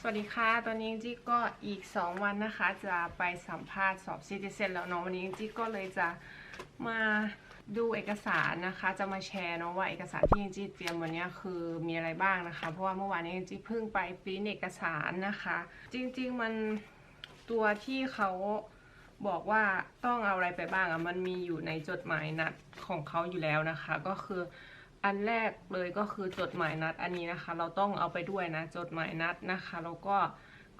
สวัสดีค่ะ ตอนนี้จี้ก็อีก 2 วันนะคะ จะไปสัมภาษณ์สอบซิติเซนแล้วเนาะ วันนี้จี้ก็เลยจะมาดูเอกสารนะคะ จะมาแชร์เนาะว่าเอกสารที่จี้เตรียมวันนี้คือมีอะไรบ้างนะคะ เพราะว่าเมื่อวานนี้จี้เพิ่งไปปริ้นเอกสารนะคะ จริงๆมันตัวที่เขาบอกว่าต้องเอาอะไรไปบ้างอะมันมีอยู่ในจดหมายนัดของเขาอยู่แล้วนะคะ ก็คือ อันแรกเลยก็คือจดหมายนัดอันนี้นะคะ เราต้องเอาไปด้วยนะ จดหมายนัดนะคะแล้วก็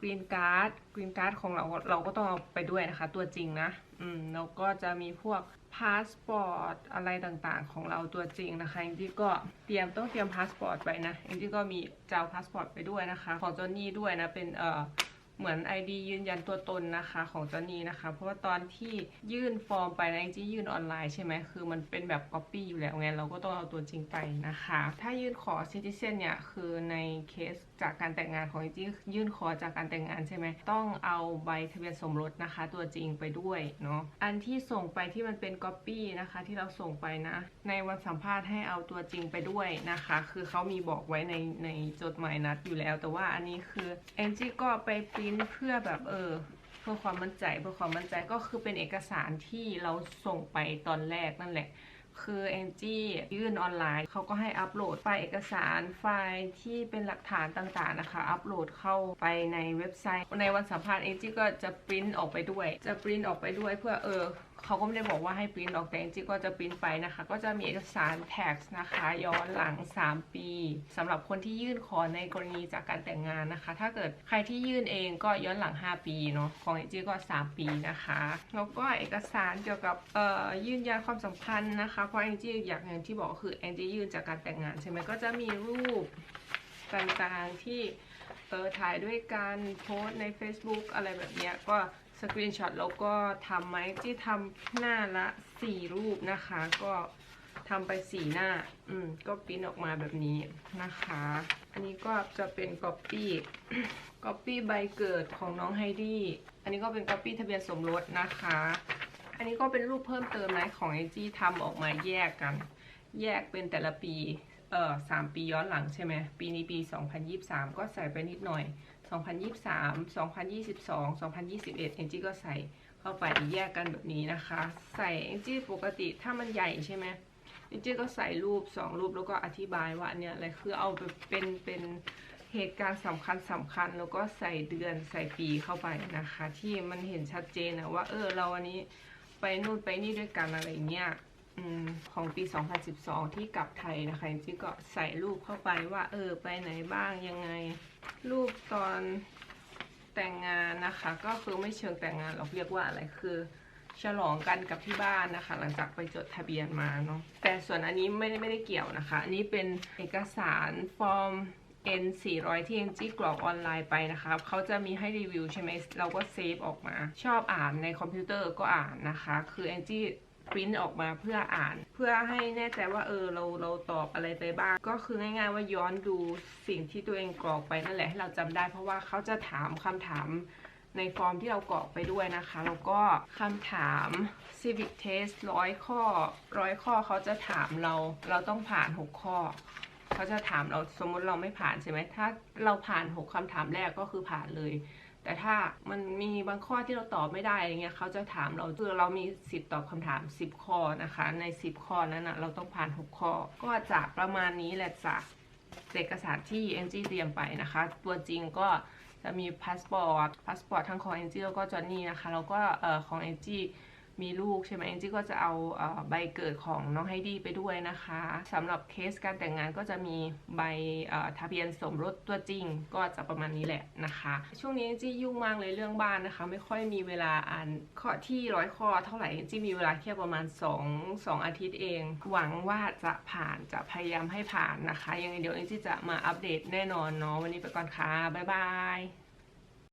กรีนการ์ดกรีนการ์ดของเราเราก็ต้องเอาไปด้วยนะคะ ตัวจริงนะอืมแล้วก็จะมีพวกพาสปอร์ตอะไรต่างๆ ของเราตัวจริงนะคะจริงๆก็เตรียมต้องเตรียมพาสปอร์ตไปนะจริงๆก็มีเจ้าพาสปอร์ตไปด้วยนะคะ ของจอนนี่ด้วยนะเป็นเอ่อ เหมือน ID ยืนยันตัวตนนะคะของเจนนี่นะคะ เพราะว่าตอนที่ยื่นฟอร์มไปนะจริงๆยื่นออนไลน์ใช่ไหมคือมันเป็นแบบ Copy อยู่แล้วไงเราก็ต้องเอาตัวจริงไปนะคะ ถ้ายื่นขอ Citizen เนี่ยคือในเคสจากการแต่งงานของจริงยื่นขอจากการแต่งงานใช่ไหมต้องเอาใบทะเบียนสมรสนะคะ ตัวจริงไปด้วยเนาะอันที่ส่งไปที่มันเป็น Copy นะคะที่เราส่งไปนะ ในวันสัมภาษณ์ให้เอาตัวจริงไปด้วยนะคะ คือเขามีบอกไว้ในในจดหมายนัดอยู่แล้ว แต่ว่าอันนี้คือแองจี้ก็ไปปริ้นเพื่อแบบเออเพื่อความมั่นใจเพื่อความมั่นใจก็คือเป็นเอกสารที่เราส่งไปตอนแรกนั่นแหละ คือแองจี้ยื่นออนไลน์เขาก็ให้อัปโหลดไฟล์เอกสารไฟล์ที่เป็นหลักฐานต่างๆนะคะ อัปโหลดเข้าไปในเว็บไซต์ ในวันสัมภาษณ์แองจี้ก็จะปริ้นออกไปด้วย จะปริ้นออกไปด้วยเพื่อเออ เขาก็ไม่ได้บอกว่าให้ปริ้นออกแต่แองๆก็จะปริ้นไปนะคะ ก็จะมีเอกสาร tax นะคะ ย้อนหลัง 3 ปีสำหรับคนที่ยื่นขอในกรณีจากการแต่งงานนะคะ ถ้าเกิดใครที่ยื่นเองก็ย้อนหลัง 5 ปีเนาะของแองจี้ก็ 3 ปีนะคะแล้วก็เอกสารเกี่ยวกับเอ่อยืนยันความสัมพันธ์นะคะเพราะแองจี้อยากอย่างที่บอกคือแองจี้ยื่นจากการแต่งงานใช่ไหมก็จะมีรูปต่างๆที่เออถ่ายด้วยการโพสใน Facebook อะไรแบบเนี้ยก็ สกรีนช็อตแล้วก็ทำไหมที่ทำหน้าละ4รูปนะคะ ก็ทำไป4หน้า อืม ก็ปริ้นออกมาแบบนี้นะคะ อันนี้ก็จะเป็นก๊อปปี้ก๊อปปี้ใบเกิดของน้องไฮดี้ อันนี้ก็เป็นก๊อปปี้ทะเบียนสมรสนะคะ อันนี้ก็เป็นรูปเพิ่มเติมนะของไอจี้ทำออกมาแยกกัน แยกเป็นแต่ละปี เอ่อสามปีย้อนหลังใช่ไหม ปีนี้ปี 2023 ก็ใส่ไปนิดหน่อย 2023 2022 2021เอ็นจีก็ใส่เข้าไปแยกกันแบบนี้นะคะ ใส่เอ็นจีปกติถ้ามันใหญ่ใช่ไหมเอ็นจีก็ใส่รูป 2 รูปแล้วก็อธิบายว่าเนี่ยอะไรคือเอาไปเป็นเป็นเหตุการณ์สำคัญสำคัญแล้วก็ใส่เดือนใส่ปีเข้าไปนะคะ ที่มันเห็นชัดเจนนะว่า เออเราอันนี้ไปนู่นไปนี่ด้วยกันอะไรเงี้ย ของปี 2012 ที่กลับไทยนะคะจริงๆก็ใส่รูปเข้าไปว่า เออ ไปไหนบ้างยังไง รูปตอนแต่งงานนะคะ ก็คือไม่เชิงแต่งงานเราเรียกว่าอะไรคือฉลองกันกับที่บ้านนะคะ หลังจากไปจดทะเบียนมาเนาะแต่ส่วนอันนี้ไม่ได้ไม่ได้เกี่ยวนะคะ อันนี้เป็นเอกสารฟอร์ม N 400ที่ NG กรอกออนไลน์ไปนะคะเขาจะมีให้รีวิวใช่ไหมเราก็เซฟออกมา ชอบอ่านในคอมพิวเตอร์ก็อ่านนะคะ คือ NG ปริ้นออกมาเพื่ออ่าน เพื่อให้แน่ใจว่าเออเราเราตอบอะไรไปบ้าง ก็คือง่ายๆว่าย้อนดูสิ่งที่ตัวเองกรอกไปนั่นแหละให้เราจำได้ เพราะว่าเขาจะถามคำถามในฟอร์มที่เรากรอกไปด้วยนะคะ แล้วก็คำถาม civic test ร้อยข้อร้อยข้อเขาจะถามเรา เราต้องผ่าน 6 ข้อ เขาจะถามเราสมมติเราไม่ผ่านใช่ไหมถ้าเราผ่าน 6คำถามแรกก็คือผ่านเลย แต่ถ้ามันมีบางข้อที่เราตอบไม่ได้อะไรเงี้ยเขาจะถามเราคือเรามีสิทธิ์ตอบคำถาม 10 ข้อนะคะ ใน 10 ข้อนั้นนะเราต้องผ่าน 6 ข้อ ก็จะประมาณนี้แหละจ้ะเอกสารที่แองจี้เตรียมไปนะคะ ตัวจริงก็จะมีพาสปอร์ตพาสปอร์ตทั้งของแองจี้แล้วก็จอนนี่นะคะแล้วก็ออของแองจี้ มีลูกใช่ไหมแองจี้ก็จะเอาใบเกิดของน้องไฮดี้ไปด้วยนะคะสำหรับเคสการแต่งงานก็จะมีใบทะเบียนสมรสตัวจริง ก็จะประมาณนี้แหละนะคะ ช่วงนี้แองจี้ยุ่งมากเลยเรื่องบ้านนะคะ ไม่ค่อยมีเวลาอ่านข้อที่ร้อยข้อเท่าไหร่แองจี้มีเวลาแค่ประมาณ 2 2 อาทิตย์เอง หวังว่าจะผ่านจะพยายามให้ผ่านนะคะ ยังไงเดี๋ยวแองจี้จะมาอัปเดตแน่นอนเนาะวันนี้ไปก่อนค่ะบ๊ายบาย